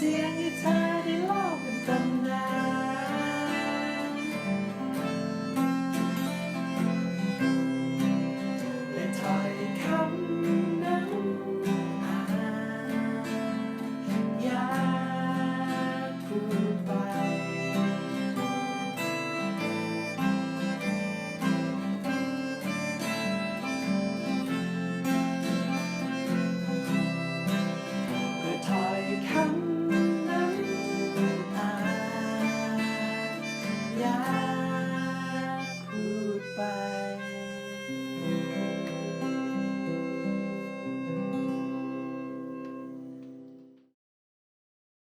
สียงที่เ